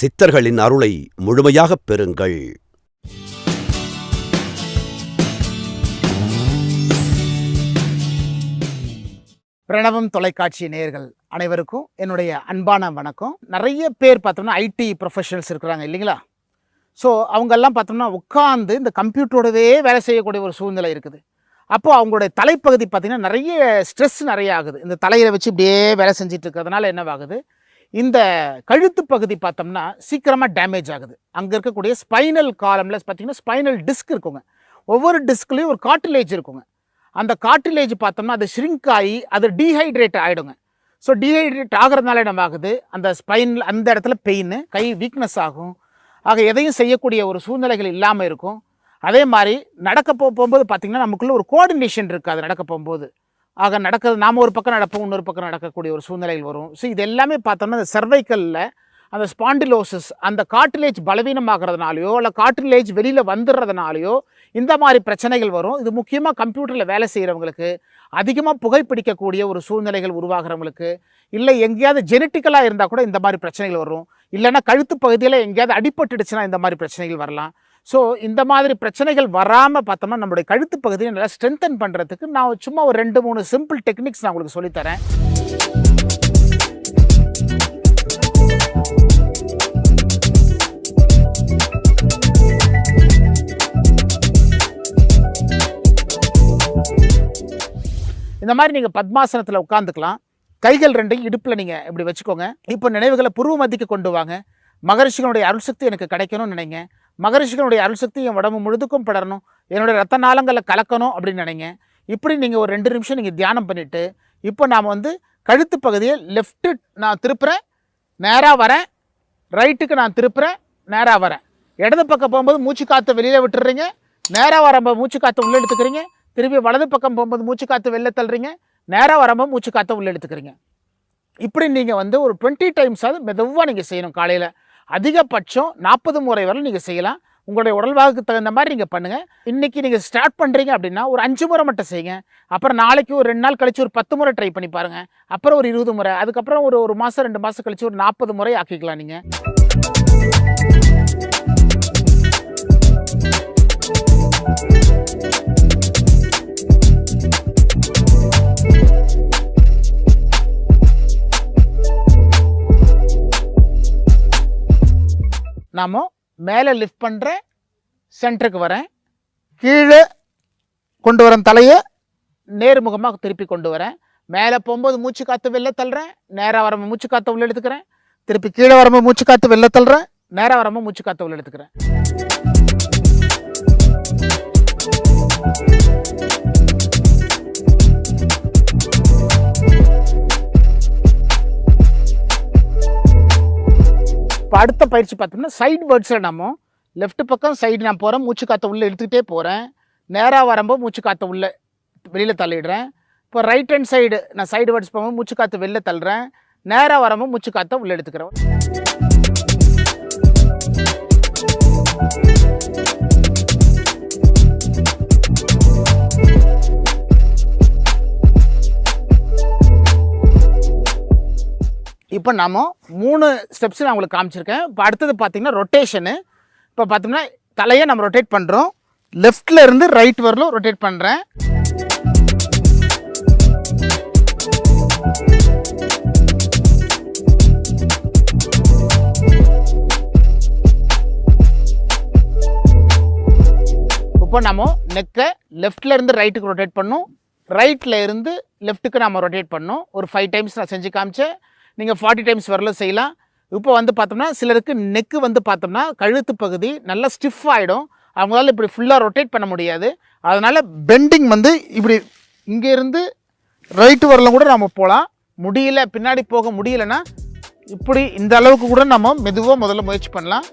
சித்தர்களின் அருளை முழுமையாகப் பெறுங்கள். பிரணவம் தொலைக்காட்சி நேயர்கள் அனைவருக்கும் என்னுடைய அன்பான வணக்கம். நிறைய பேர் பார்த்தோம்னா ஐடி ப்ரொஃபஷனல்ஸ் இருக்கிறாங்க இல்லைங்களா? ஸோ அவங்கெல்லாம் பார்த்தோம்னா உட்காந்து இந்த கம்ப்யூட்டரோடவே வேலை செய்யக்கூடிய ஒரு சூழ்நிலை இருக்குது. அப்போது அவங்களுடைய தலைப்பகுதி பார்த்திங்கன்னா நிறைய ஸ்ட்ரெஸ் நிறைய ஆகுது. இந்த தலையில் வச்சு இப்படியே வேலை செஞ்சுட்டு இருக்கிறதுனால என்னவாகுது இந்த கழுத்து பகுதி பார்த்தோம்னா சீக்கிரமாக டேமேஜ் ஆகுது. அங்கே இருக்கக்கூடிய ஸ்பைனல் காலமில் பார்த்தீங்கன்னா ஸ்பைனல் டிஸ்க் இருக்குங்க. ஒவ்வொரு டிஸ்க்லேயும் ஒரு காட்டிலேஜ் இருக்குங்க. அந்த காட்டிலேஜ் பார்த்தோம்னா அது ஷ்ரிங்க் ஆகி அது டீஹைட்ரேட் ஆகிடுங்க ஸோ டீஹைட்ரேட் ஆகிறதுனால என்ன ஆகுது? அந்த ஸ்பைன் அந்த இடத்துல பெயின் கை வீக்னஸ் ஆகும். ஆக எதையும் செய்யக்கூடிய ஒரு சூழ்நிலைகள் இல்லாமல் இருக்கும். அதே மாதிரி நடக்க போகும்போது பார்த்திங்கன்னா நமக்குள்ளே ஒரு கோஆர்டினேஷன் இருக்காது நடக்க போகும்போது ஆக நடக்கிறது நாம் ஒரு பக்கம் நடப்போம் இன்னொரு பக்கம் நடக்கக்கூடிய ஒரு சூழ்நிலைகள் வரும். ஸோ இது எல்லாமே பார்த்தோம்னா அந்த சர்வைக்கலில் அந்த ஸ்பாண்டிலோசிஸ் அந்த காட்டிலேஜ் பலவீனமாகிறதுனாலையோ இல்லை காட்டிலேஜ் வெளியில் வந்துடுறதுனாலையோ இந்த மாதிரி பிரச்சனைகள் வரும். இது முக்கியமாக கம்ப்யூட்டரில் வேலை செய்கிறவங்களுக்கு அதிகமாக புகைப்பிடிக்கக்கூடிய ஒரு சூழ்நிலைகள் உருவாகிறவங்களுக்கு இல்லை எங்கேயாவது ஜெனட்டிக்கலாக இருந்தால் கூட இந்த மாதிரி பிரச்சனைகள் வரும். இல்லைன்னா கழுத்து பகுதியில் எங்கேயாவது அடிபட்டுடுச்சுன்னா இந்த மாதிரி பிரச்சனைகள் வரலாம். ஸோ இந்த மாதிரி பிரச்சனைகள் வராமல் பார்த்தோம்னா நம்மளுடைய கழுத்து பகுதியை நல்லா ஸ்ட்ரென்தன் பண்ணுறதுக்கு நான் சும்மா ஒரு ரெண்டு மூணு சிம்பிள் டெக்னிக்ஸ் நான் உங்களுக்கு சொல்லித்தரேன் இந்த மாதிரி நீங்கள் பத்மாசனத்தில் உட்காந்துக்கலாம் கைகள் ரெண்டையும் இடுப்பில் நீங்கள் இப்படி வச்சுக்கோங்க. இப்போ நினைவுகளை புருவ மத்திக்கு கொண்டு வாங்க. மகரிஷிகளுடைய அருள் சக்தி எனக்கு கிடைக்கணும்னு நினைங்க. மகரிஷிகளுடைய அருள் சக்தி என் உடம்பு முழுதுக்கும் படரணும் என்னுடைய ரத்த நாளங்களை கலக்கணும் அப்படின்னு நினைங்க. இப்படி நீங்கள் ஒரு ரெண்டு நிமிஷம் நீங்கள் தியானம் பண்ணிவிட்டு இப்போ நாம் வந்து கழுத்து பகுதியை லெஃப்ட்டு நான் திருப்புறேன் நேராக வரேன் ரைட்டுக்கு நான் திருப்புறேன் நேராக வரேன். இடது பக்கம் போகும்போது மூச்சு காற்று வெளியில் விட்டுறீங்க நேராக வரம்போது மூச்சு காற்று உள்ளே எடுத்துக்கிறீங்க திருப்பி வலது பக்கம் போகும்போது மூச்சு காற்று வெளில தள்ளுறீங்க நேராக வரம்போது மூச்சு காற்றை உள்ளே எடுத்துக்கிறீங்க. இப்படி நீங்கள் வந்து ஒரு டுவெண்ட்டி டைம்ஸாவது மெதுவாக நீங்கள் செய்யணும் காலையில். அதிகபட்சம் நாற்பது முறை வரை நீங்கள் செய்யலாம். உங்களுடைய உடல்வாகுக்கு தகுந்த மாதிரி நீங்கள் பண்ணுங்கள் இன்றைக்கி நீங்கள் ஸ்டார்ட் பண்ணுறீங்க அப்படின்னா ஒரு அஞ்சு முறை மட்டும் செய்யுங்க. அப்புறம் நாளைக்கு ஒரு ரெண்டு நாள் கழித்து ஒரு பத்து முறை ட்ரை பண்ணி பாருங்கள் அப்புறம் ஒரு இருபது முறை அதுக்கப்புறம் ஒரு ஒரு மாதம் ரெண்டு மாதம் கழித்து ஒரு நாற்பது முறை ஆக்கிக்கலாம் நீங்கள் நாம் மேலே லிஃப்ட் பண்ணுறேன் சென்டருக்கு வரேன். கீழே கொண்டு வரேன் தலையை நேர்முகமாக திருப்பி கொண்டு வரேன். மேலே போகும்போது மூச்சு காற்று வெளில தள்ளுறேன். நேராக வரும்போது மூச்சு காற்றை உள்ள எடுத்துக்கிறேன். திருப்பி கீழே வரும்போது மூச்சு காற்று வெளில தள்ளுறேன். நேராக வரும்போது மூச்சு காற்றை உள்ள எடுத்துக்கிறேன். இப்போ அடுத்த பயிற்சி பார்த்தோம்னா சைடு வேர்ட்ஸில் நம்ம லெஃப்ட் பக்கம் சைடு நான் போகிறேன் மூச்சு காற்றை உள்ளே எடுத்துக்கிட்டே போகிறேன் நேராக வரும்போது மூச்சு காற்றை உள்ளே வெளியில் தள்ளிடுறேன். இப்போ ரைட் ஹேண்ட் சைடு நான் சைடு வேர்ட்ஸ் போகும்போது மூச்சு காற்று வெளில தள்ளுறேன். நேராக வரும்போது மூச்சு காற்றை உள்ளே எடுத்துக்கிறேன் இப்போ நாம் மூணு ஸ்டெப்ஸ் நான் உங்களுக்கு காமிச்சிருக்கேன். இப்போ அடுத்தது பார்த்திங்கன்னா ரொட்டேஷனு இப்போ பார்த்தோம்னா தலையை நம்ம ரொட்டேட் பண்ணுறோம் லெஃப்டில் இருந்து ரைட் வரலும் ரொட்டேட் பண்ணுறேன் இப்போ நம்ம நெக்கை லெஃப்டில் இருந்து ரைட்டுக்கு ரொட்டேட் பண்ணும். ரைட்டில் இருந்து லெஃப்ட்டுக்கு நம்ம ரொட்டேட் பண்ணோம். ஒரு ஃபைவ் டைம்ஸ் நான் செஞ்சு காமிச்சேன். நீங்கள் ஃபார்ட்டி டைம்ஸ் வரல செய்யலாம். இப்போ வந்து பார்த்தோம்னா சிலருக்கு நெக்கு வந்து பார்த்தோம்னா கழுத்து பகுதி நல்லா ஸ்டிஃப் ஆகிடும் அவங்களால இப்படி ஃபுல்லாக ரொட்டேட் பண்ண முடியாது. அதனால் பெண்டிங் வந்து இப்படி இங்கேருந்து ரைட்டு வரலாம் கூட நம்ம போகலாம் முடியல பின்னாடி போக முடியலன்னா இப்படி இந்த அளவுக்கு கூட நம்ம மெதுவாக முதல்ல முயற்சி பண்ணலாம்.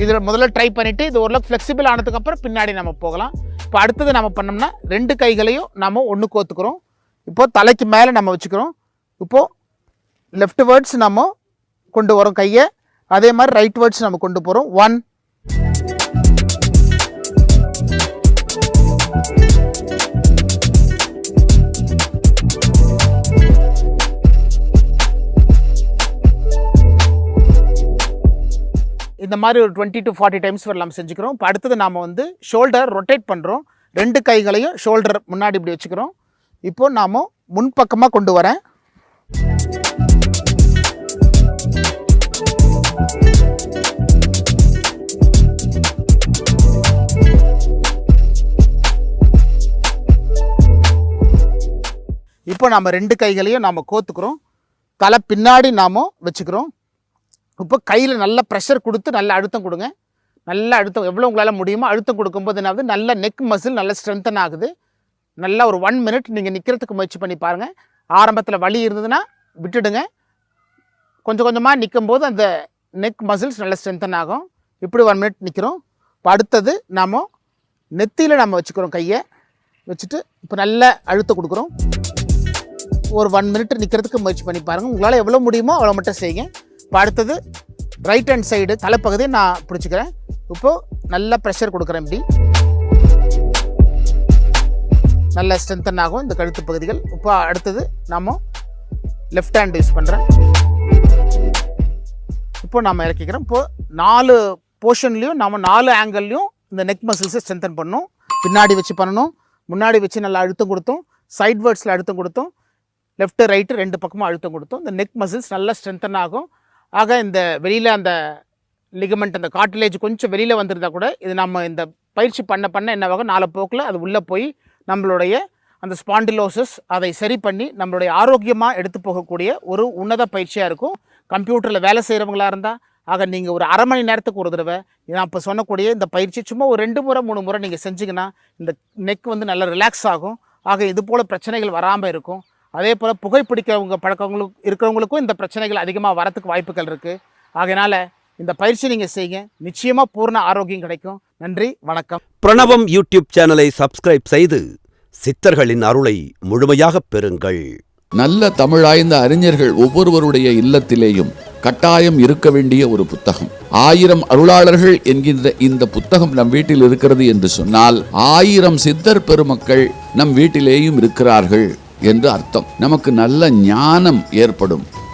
இதில் முதல்ல ட்ரை பண்ணிவிட்டு இது ஓரளவுக்கு ஃப்ளெக்சிபிள் ஆனதுக்கப்புறம் பின்னாடி நம்ம போகலாம். இப்போ அடுத்தது நம்ம பண்ணோம்னா ரெண்டு கைகளையும் நம்ம ஒன்று கோத்துக்கிறோம் இப்போது தலைக்கு மேலே நம்ம வச்சுக்கிறோம். இப்போது லெஃப்ட் வேர்ட்ஸ் நம்ம கொண்டு வரோம் கையை. அதே மாதிரி ரைட் வேர்ட்ஸ் நம்ம கொண்டு போகிறோம் ஒன் இந்த மாதிரி ஒரு டுவெண்ட்டி டு ஃபார்ட்டி டைம்ஸ் வரலாம் செஞ்சுக்கிறோம். இப்போ அடுத்தது நாம் வந்து ஷோல்டர் ரொட்டேட் பண்ணுறோம் ரெண்டு கைகளையும் ஷோல்டர் முன்னாடி இப்படி வச்சுக்கிறோம். இப்போ நாம் முன்பக்கமாக கொண்டு வரேன். இப்போ நாம் ரெண்டு கைகளையும் நாம் கோத்துக்கிறோம். தலை பின்னாடி நாம் வச்சுக்கிறோம். இப்போ கையில் நல்ல ப்ரெஷர் கொடுத்து நல்ல அழுத்தம் கொடுங்க. நல்ல அழுத்தம் எவ்வளோ உங்களால் முடியுமோ அழுத்தம் கொடுக்கும்போது என்னாவது நல்ல நெக் மசில் நல்ல ஸ்ட்ரென்தன் ஆகுது. நல்லா ஒரு ஒன் மினிட் நீங்கள் நிற்கிறதுக்கு முயற்சி பண்ணி பாருங்கள் ஆரம்பத்தில் வலி இருந்ததுன்னா விட்டுடுங்க. கொஞ்சம் கொஞ்சமாக நிற்கும்போது அந்த நெக் மசில்ஸ் நல்லா ஸ்ட்ரென்தன் ஆகும். இப்படி ஒன் மினிட் நிற்கிறோம் இப்போ அடுத்தது நாம் நெத்தியில் நம்ம வச்சுக்கிறோம் கையை. வச்சுட்டு இப்போ நல்ல அழுத்தம் கொடுக்குறோம். ஒரு ஒன் மினிட் நிற்கிறதுக்கு முயற்சி பண்ணி பாருங்கள் உங்களால் எவ்வளோ முடியுமோ அவ்வளோ மட்டும் செய்யுங்க. இப்போ அடுத்தது ரைட் ஹேண்ட் சைடு தலைப்பகுதியை நான் பிடிச்சிக்கிறேன். இப்போது நல்ல ப்ரெஷர் கொடுக்குறேன் இப்படி. நல்ல ஸ்ட்ரென்தன் ஆகும். இந்த கழுத்து பகுதிகள். இப்போ அடுத்தது நாம் லெஃப்ட் ஹேண்ட் யூஸ் பண்ணுறேன் இப்போ நாம் இறக்கிக்கிறோம். இப்போ நாலு போர்ஷன்லேயும் நம்ம நாலு ஆங்கிள்லையும் இந்த நெக் மசில்ஸை ஸ்ட்ரென்தன் பண்ணணும். பின்னாடி வச்சு பண்ணணும். முன்னாடி வச்சு நல்லா அழுத்தம் கொடுத்தோம். சைட் வேர்ட்ஸில் அழுத்தம் கொடுத்தோம். லெஃப்ட் ரைட்டு ரெண்டு பக்கமும் அழுத்தம் கொடுத்தோம். இந்த நெக் மசில்ஸ் நல்லா ஸ்ட்ரென்தன் ஆகும். ஆக இந்த வெளியில் அந்த லிகமெண்ட் அந்த காட்டிலேஜ் கொஞ்சம் வெளியில் வந்திருந்தா கூட இது நம்ம இந்த பயிற்சி பண்ண பண்ண என்னவாகும் நாலு போக்கில் அது உள்ளே போய் நம்மளுடைய அந்த ஸ்பாண்டிலோசஸ் அதை சரி பண்ணி நம்மளுடைய ஆரோக்கியமாக எடுத்து போகக்கூடிய ஒரு உன்னத பயிற்சியாக இருக்கும். கம்ப்யூட்டரில் வேலை செய்கிறவங்களாக இருந்தால் ஆக நீங்கள் ஒரு அரை மணி நேரத்துக்கு ஒரு தடவை நான் இப்போ சொன்னக்கூடிய இந்த பயிற்சி சும்மா ஒரு ரெண்டு முறை மூணு முறை நீங்கள் செஞ்சிங்கன்னா இந்த நெக் வந்து நல்லா ரிலாக்ஸ் ஆகும். ஆக இது போல் பிரச்சனைகள் வராமல் இருக்கும். அதே போல் புகைப்பிடிக்கிறவங்க பழக்கவங்களுக்கு இருக்கிறவங்களுக்கும் இந்த பிரச்சனைகள் அதிகமாக வரத்துக்கு வாய்ப்புகள் இருக்குது ஆகையினால இந்த பயிற்சி நீங்கள் செய்யுங்க. நிச்சயமாக பூர்ண ஆரோக்கியம் கிடைக்கும். நன்றி வணக்கம். பிரணவம் யூடியூப் சேனலை சப்ஸ்கிரைப் செய்து சித்தர்களின் அருளை முழுமையாகப் பெறுங்கள். நல்ல தமிழாய்ந்த அறிஞர்கள் ஒவ்வொருவருடைய இல்லத்திலேயும் கட்டாயம் இருக்க வேண்டிய ஒரு புத்தகம். ஆயிரம் அருளாளர்கள் என்கின்ற இந்த புத்தகம் நம் வீட்டில் இருக்கிறது என்று சொன்னால் ஆயிரம் சித்தர் பெருமக்கள் நம் வீட்டிலேயும் இருக்கிறார்கள் என்று அர்த்தம். நமக்கு நல்ல ஞானம் ஏற்படும்.